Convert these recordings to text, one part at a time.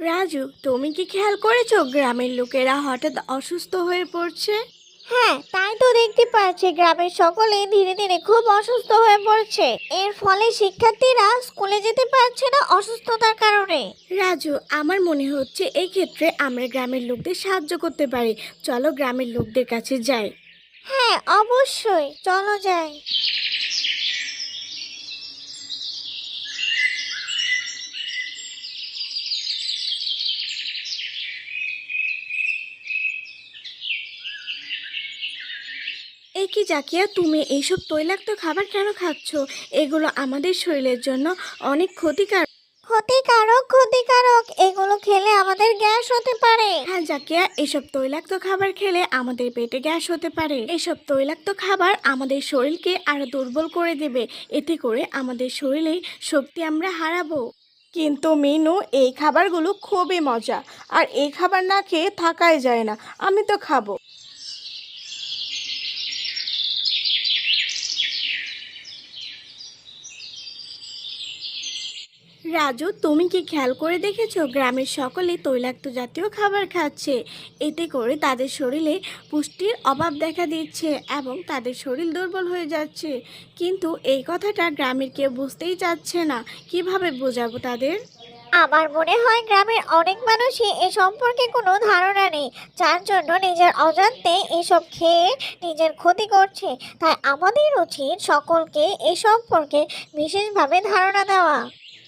রাজু তুমি কি খেয়াল করেছ গ্রামের লোকেরা হঠাৎ অসুস্থ হয়ে পড়ছে? হ্যাঁ তাই তো দেখতে পাচ্ছি গ্রামের সকলে ধীরে ধীরে খুব অসুস্থ হয়ে পড়ছে। এর ফলে শিক্ষার্থীরা স্কুলে যেতে পারছে না অসুস্থতার কারণে। রাজু আমার মনে হচ্ছে এই ক্ষেত্রে আমরা গ্রামের লোকদের সাহায্য করতে পারি। চলো গ্রামের লোকদের কাছে যাই। হ্যাঁ অবশ্যই চলো যাই। এই কি জাকিয়া তুমি এইসব তৈলাক্ত খাবার কেন খাচ্ছ? এগুলো আমাদের শরীরের জন্য অনেক ক্ষতিকারক। ক্ষতিকারক ক্ষতিকারক এগুলো খেলে আমাদের গ্যাস হতে পারে। হ্যাঁ জাকিয়া এসব তৈলাক্ত খাবার খেলে আমাদের পেটে গ্যাস হতে পারে। এসব তৈলাক্ত খাবার আমাদের শরীরকে আরও দুর্বল করে দেবে। এতে করে আমাদের শরীরে শক্তি আমরা হারাবো। কিন্তু মিনু এই খাবারগুলো খুবই মজা। আর এই খাবার না খেয়ে থাকাই যায় না। আমি তো খাব। রাজু, তুমি কি খেয়াল করে দেখেছ? গ্রামের সকলে তৈলাক্ত জাতীয় খাবার খাচ্ছে। এতে করে তাদের শরীরে পুষ্টির অভাব দেখা দিচ্ছে এবং তাদের শরীর দুর্বল হয়ে যাচ্ছে। কিন্তু এই কথাটা গ্রামের কেউ বুঝতেই চাচ্ছে না। কীভাবে বোঝাবো তাদের? আমার মনে হয় গ্রামের অনেক মানুষই এ সম্পর্কে কোনো ধারণা নেই। যার জন্য নিজের অজান্তে এসব খেয়ে নিজের ক্ষতি করছে। তাই আমাদের উচিত সকলকে এ সম্পর্কে বিশেষভাবে ধারণা দেওয়া।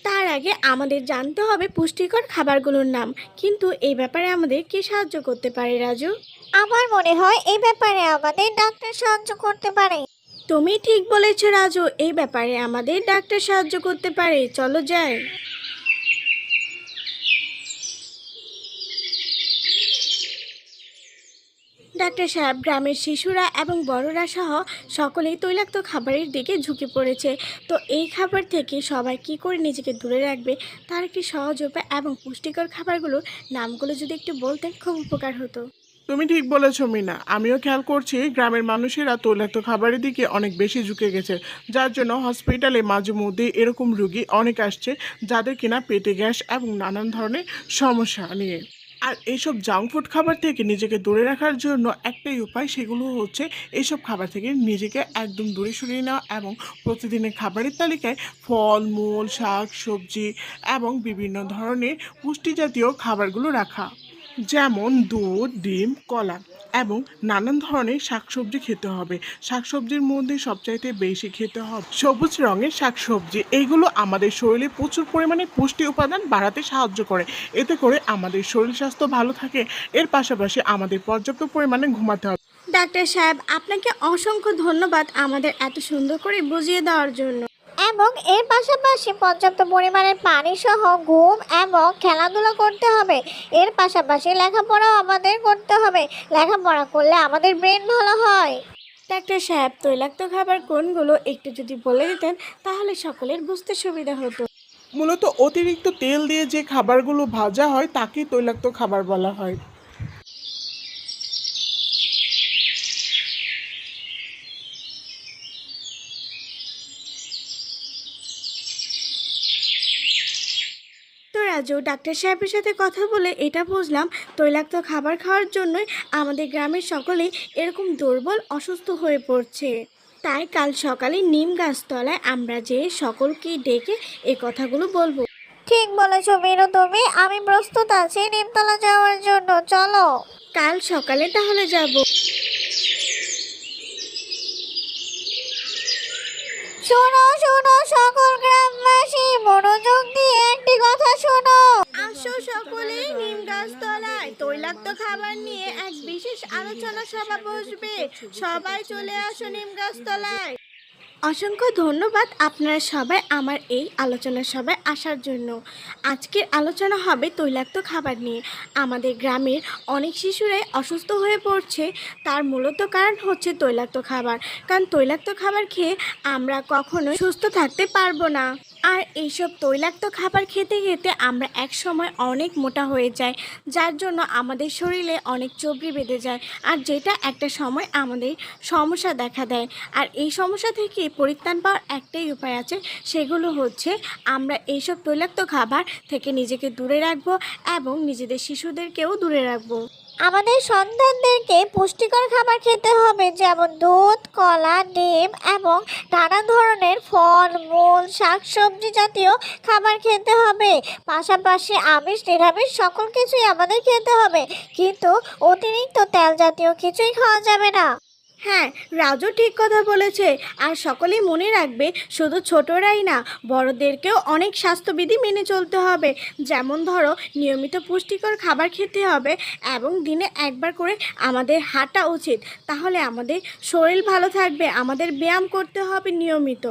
তার আগে আমাদের জানতে হবে পুষ্টিকর খাবারগুলোর নাম। কিন্তু এই ব্যাপারে আমাদের কে সাহায্য করতে পারে রাজু? আমার মনে হয় এই ব্যাপারে আমাদের ডাক্তার সাহায্য করতে পারে। তুমি ঠিক বলেছ রাজু। এই ব্যাপারে আমাদের ডাক্তার সাহায্য করতে পারে। চলো যাই। ডাক্তার সাহেব, গ্রামের শিশুরা এবং বড়রা সহ সকলেই তৈলাক্ত খাবারের দিকে ঝুঁকে পড়েছে। তো এই খাবার থেকে সবাই কি করে নিজেকে দূরে রাখবে? তার একটি সহজ উপায় এবং পুষ্টিকর খাবারগুলোর নামগুলো যদি একটু বলতেন, খুব উপকার হতো। তুমি ঠিক বলেছ, মিনা। আমিও খেয়াল করছি গ্রামের মানুষেরা তৈলাক্ত খাবারের দিকে অনেক বেশি ঝুঁকে গেছে। যার জন্য হসপিটালে মাঝে মধ্যে এরকম রুগী অনেক আসছে, যাদের কিনা পেটে গ্যাস এবং নানান ধরনের সমস্যা নিয়ে। আর এইসব জাঙ্ক ফুড খাবার থেকে নিজেকে দূরে রাখার জন্য একটাই উপায় সেগুলো হচ্ছে এইসব খাবার থেকে নিজেকে একদম দূরে সরিয়ে নেওয়া এবং প্রতিদিনের খাবারের তালিকায় ফল মূল শাক, সবজি এবং বিভিন্ন ধরনের পুষ্টি জাতীয় খাবারগুলো রাখা। যেমন দুধ, ডিম, কলা। এবং নানান ধরনের শাকসবজি খেতে হবে। শাকসবজির মধ্যে সবচাইতে বেশি খেতে হবে সবুজ রঙের শাকসবজি। এইগুলো আমাদের শরীরে প্রচুর পরিমাণে পুষ্টি উপাদান বাড়াতে সাহায্য করে। এতে করে আমাদের শরীর স্বাস্থ্য ভালো থাকে। এর পাশাপাশি আমাদের পর্যাপ্ত পরিমাণে ঘুমাতে হবে। ডাক্তার সাহেব, আপনাকে অসংখ্য ধন্যবাদ আমাদের এত সুন্দর করে বুঝিয়ে দেওয়ার জন্য। এবং এর পাশাপাশি পর্যাপ্ত পরিমাণে পানি সহ ঘুম এবং খেলাধুলা করতে হবে। এর পাশাপাশি লেখাপড়াও আমাদের করতে হবে। লেখাপড়া করলে আমাদের ব্রেন ভালো হয়। ডাক্তার সাহেব তৈলাক্ত খাবার কোনগুলো? একটু যদি বলে দিতেন তাহলে সকলের বুঝতে সুবিধা হতো। মূলত অতিরিক্ত তেল দিয়ে যে খাবারগুলো ভাজা হয় তাকেই তৈলাক্ত খাবার বলা হয়। রাজু ডাক্তার সাহেবের সাথে কথা বলে এটা বুঝলাম তৈলাক্ত খাবার খাওয়ার জন্যই আমাদের গ্রামের সকলেই এরকম দুর্বল অসুস্থ হয়ে পড়ছে। তাই কাল সকালে নিম গাছতলায় আমরা যে সকলকে ডেকে এই কথাগুলো বলব। ঠিক বলেছ মিনু তুমি আমি প্রস্তুত আছি নিমতলা যাওয়ার জন্য চলো। কাল সকালে তাহলে যাব। শোনো শোনো, সকল গ্রামবাসী, মনোযোগ দিয়ে একটি কথা শোনো। আসো সকলে নিম গাছতলায় তৈলাক্ত খাবার নিয়ে এক বিশেষ আলোচনা সভা বসবে। সবাই চলে আসো নিম গাছতলায় অসংখ্য ধন্যবাদ আপনারা সবাই আমার এই আলোচনা সবাই আসার জন্য। আজকের আলোচনা হবে তৈলাক্ত খাবার নিয়ে। আমাদের গ্রামের অনেক শিশুরাই অসুস্থ হয়ে পড়ছে। তার মূলত কারণ হচ্ছে তৈলাক্ত খাবার। কারণ তৈলাক্ত খাবার খেয়ে আমরা কখনোই সুস্থ থাকতে পারব না। আর এইসব তৈলাক্ত খাবার খেতে খেতে আমরা এক সময় অনেক মোটা হয়ে যাই, যার জন্য আমাদের শরীরে অনেক চবড়ি বেঁধে যায় আর যেটা একটা সময় আমাদের সমস্যা দেখা দেয়। আর এই সমস্যা থেকে পরিত্রাণ পাওয়ার একটাই উপায় আছে, সেগুলো হচ্ছে আমরা এইসব তৈলাক্ত খাবার থেকে নিজেকে দূরে রাখব এবং নিজেদের শিশুদেরকেও দূরে রাখব। আমাদের সন্তানদেরকে পুষ্টিকর খাবার খেতে হবে, যেমন দুধ, কলা, ডিম এবং নানা ধরনের ফল, মূল, শাকসবজি জাতীয় খাবার খেতে হবে। পাশাপাশি আমিষ, নিরামিষ সকল কিছুই আমাদের খেতে হবে, কিন্তু অতিরিক্ত তেল জাতীয় কিছুই খাওয়া যাবে না। হ্যাঁ রাজু ঠিক কথা বলেছে। আর সকলেই মনে রাখবে, শুধু ছোটরাই না, বড়দেরকেও অনেক স্বাস্থ্যবিধি মেনে চলতে হবে। যেমন ধরো, নিয়মিত পুষ্টিকর খাবার খেতে হবে এবং দিনে একবার করে আমাদের হাঁটা উচিত। তাহলে আমাদের শরীর ভালো থাকবে, আমাদের ব্যায়াম করতে হবে নিয়মিত।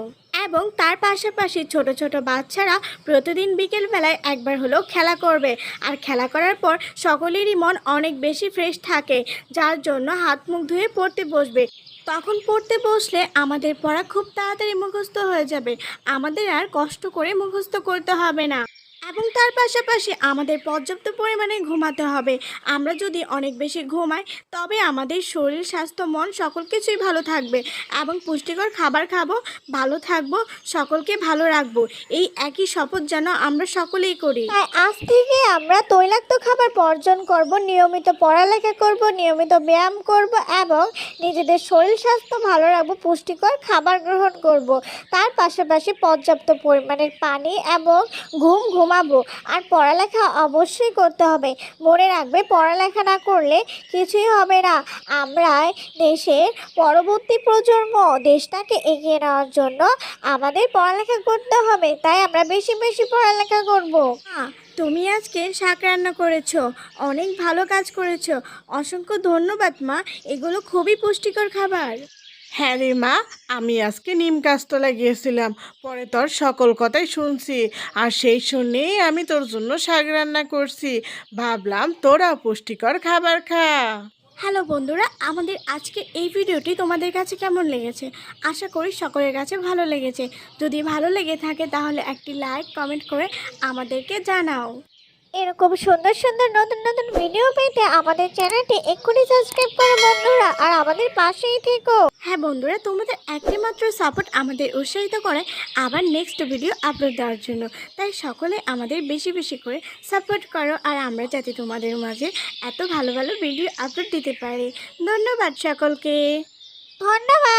এবং তার পাশাপাশি ছোট ছোট বাচ্চারা প্রতিদিন বিকেলবেলায় একবার হলেও খেলা করবে। আর খেলা করার পর সকলেরই মন অনেক বেশি ফ্রেশ থাকে, যার জন্য হাত মুখ ধুয়ে পড়তে বসবে। তখন পড়তে বসলে আমাদের পড়া খুব তাড়াতাড়ি মুখস্থ হয়ে যাবে। আমাদের আর কষ্ট করে মুখস্থ করতে হবে না। এবং তার পাশাপাশি আমাদের পর্যাপ্ত পরিমাণে ঘুমাতে হবে। আমরা যদি অনেক বেশি ঘুমাই, তবে আমাদের শরীর, স্বাস্থ্য, মন সকল কিছুই ভালো থাকবে এবং পুষ্টিকর খাবার খাব, ভালো থাকব, সকলকে ভালো রাখব। এই একই শপথ যেন আমরা সকলেই করি। তাই আজ থেকে আমরা তৈলাক্ত খাবার বর্জন করব, নিয়মিত পড়ালেখা করব, নিয়মিত ব্যায়াম করব এবং নিজেদের শরীর, স্বাস্থ্য ভালো রাখব, পুষ্টিকর খাবার গ্রহণ করব। তার পাশাপাশি পর্যাপ্ত পরিমাণের পানি এবং ঘুম ঘুম ঘুমাবো। আর পড়ালেখা অবশ্যই করতে হবে। মনে রাখবে, পড়ালেখা না করলে কিছুই হবে না। আমরা দেশের পরবর্তী প্রজন্ম, দেশটাকে এগিয়ে নেওয়ার জন্য আমাদের পড়ালেখা করতে হবে। তাই আমরা বেশি বেশি পড়ালেখা করব। তুমি আজকে শাক রান্না করেছ, অনেক ভালো কাজ করেছ। অসংখ্য ধন্যবাদ মা, এগুলো খুবই পুষ্টিকর খাবার। হ্যাঁ রে মা, আমি আজকে নিম গাছতলায় গিয়েছিলাম। পরে তোর সকল কথাই শুনছি। আর সেই শুনেই আমি তোর জন্য শাক রান্না করছি। ভাবলাম তোরা পুষ্টিকর খাবার খা। হ্যালো বন্ধুরা, আমাদের আজকে এই ভিডিওটি তোমাদের কাছে কেমন লেগেছে? আশা করি সকলের কাছে ভালো লেগেছে। যদি ভালো লেগে থাকে তাহলে একটি লাইক কমেন্ট করে আমাদেরকে জানাও। এরকম সুন্দর সুন্দর নতুন নতুন ভিডিও পেতে আমাদের চ্যানেলটি এক্ষুনি সাবস্ক্রাইব করো বন্ধুরা আর আমাদের পাশেই থেকো। হ্যাঁ বন্ধুরা তোমাদের একটি মাত্র সাপোর্ট আমাদের উৎসাহিত করে আবার নেক্সট ভিডিও আপলোড দেওয়ার জন্য। তাই সকলে আমাদের বেশি বেশি করে সাপোর্ট করো আর আমরা যাতে তোমাদের মাঝে এত ভালো ভালো ভিডিও আপলোড দিতে পারি। ধন্যবাদ সকলকে। ধন্যবাদ।